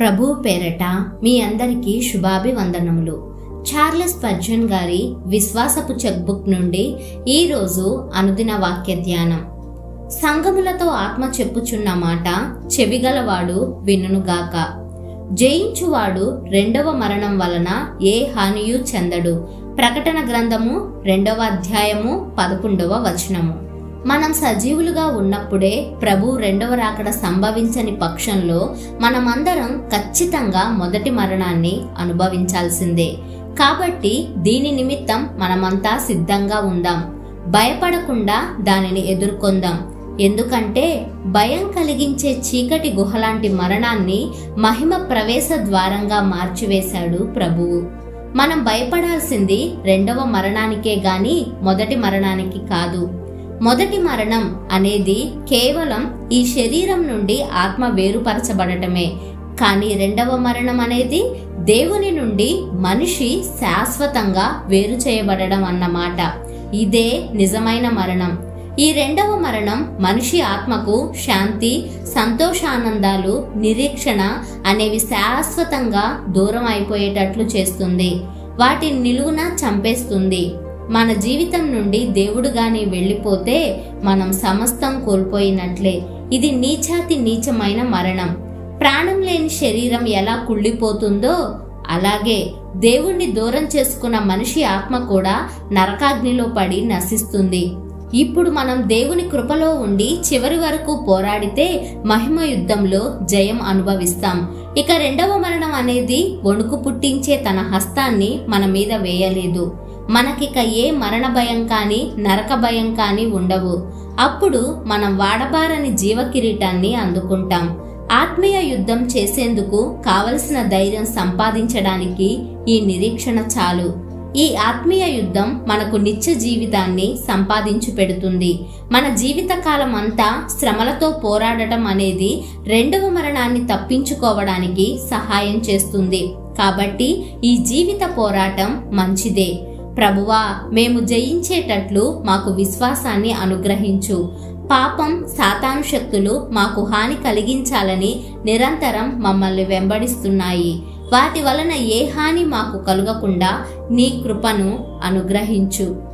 ప్రభు పేరట మీ అందరికీ శుభాభివందనములు. చార్లెస్ పర్జన్ గారి విశ్వాసపు చెక్బుక్ నుండి ఈరోజు అనుదిన వాక్య ధ్యానం. సంగములతో ఆత్మ చెప్పుచున్న మాట చెవిగలవాడు వినుగాక జయించువాడు రెండవ మరణం వలన ఏ హానియు చెందడు. ప్రకటన గ్రంథము రెండవ అధ్యాయము పదకొండవ వచనము. మనం సజీవులుగా ఉన్నప్పుడే ప్రభు రెండవ రాకడ సంభవించని పక్షంలో మనమందరం ఖచ్చితంగా మొదటి మరణాన్ని అనుభవించాల్సిందే. కాబట్టి దీని నిమిత్తం మనమంతా సిద్ధంగా ఉందాం. భయపడకుండా దానిని ఎదుర్కొందాం. ఎందుకంటే భయం కలిగించే చీకటి గుహలాంటి మరణాన్ని మహిమ ప్రవేశ ద్వారంగా మార్చివేశాడు ప్రభువు మనం భయపడాల్సింది రెండవ మరణానికే గాని మొదటి మరణానికి కాదు. మొదటి మరణం అనేది కేవలం ఈ శరీరం నుండి ఆత్మ వేరుపరచబడటమే. కానీ రెండవ మరణం అనేది దేవుని నుండి మనిషి శాశ్వతంగా వేరు చేయబడడం అన్నమాట. ఇదే నిజమైన మరణం. ఈ రెండవ మరణం మనిషి ఆత్మకు శాంతి సంతోషానందాలు నిరీక్షణ అనేవి శాశ్వతంగా దూరం అయిపోయేటట్లు చేస్తుంది. వాటిని నిలువున చంపేస్తుంది. మన జీవితం నుండి దేవుడు గాని వెళ్ళిపోతే మనం సమస్తం కోల్పోయినట్లే. ఇది నీచాతి నీచమైన మరణం. ప్రాణం లేని శరీరం ఎలా కుళ్ళిపోతుందో అలాగే దేవుణ్ణి దూరం చేసుకున్న మనిషి ఆత్మ కూడా నరకాగ్నిలో పడి నశిస్తుంది. ఇప్పుడు మనం దేవుని కృపలో ఉండి చివరి వరకు పోరాడితే మహిమ యుద్ధంలో జయం అనుభవిస్తాం. ఇక రెండవ మరణం అనేది వణుకు పుట్టించే తన హస్తాన్ని మన మీద వేయలేదు. మనకిక ఏ మరణ భయం కానీ నరక భయం కానీ ఉండవు. అప్పుడు మనం వాడబారని జీవకిరీటాన్ని అందుకుంటాం. ఆత్మీయ యుద్ధం చేసేందుకు కావలసిన ధైర్యం సంపాదించడానికి ఈ నిరీక్షణ చాలు. ఈ ఆత్మీయ యుద్ధం మనకు నిత్య జీవితాన్ని సంపాదించి పెడుతుంది. మన జీవితకాలం అంతా శ్రమలతో పోరాడటం అనేది రెండవ మరణాన్ని తప్పించుకోవడానికి సహాయం చేస్తుంది. కాబట్టి ఈ జీవిత పోరాటం మంచిదే. ప్రభువా మేము జయించేటట్లు మాకు విశ్వాసాన్ని అనుగ్రహించు. పాపం సాతాను శక్తులు మాకు హాని కలిగించాలని నిరంతరం మమ్మల్ని వెంబడిస్తున్నాయి. వాటి వలన ఏ హాని మాకు కలుగకుండా నీ కృపను అనుగ్రహించు.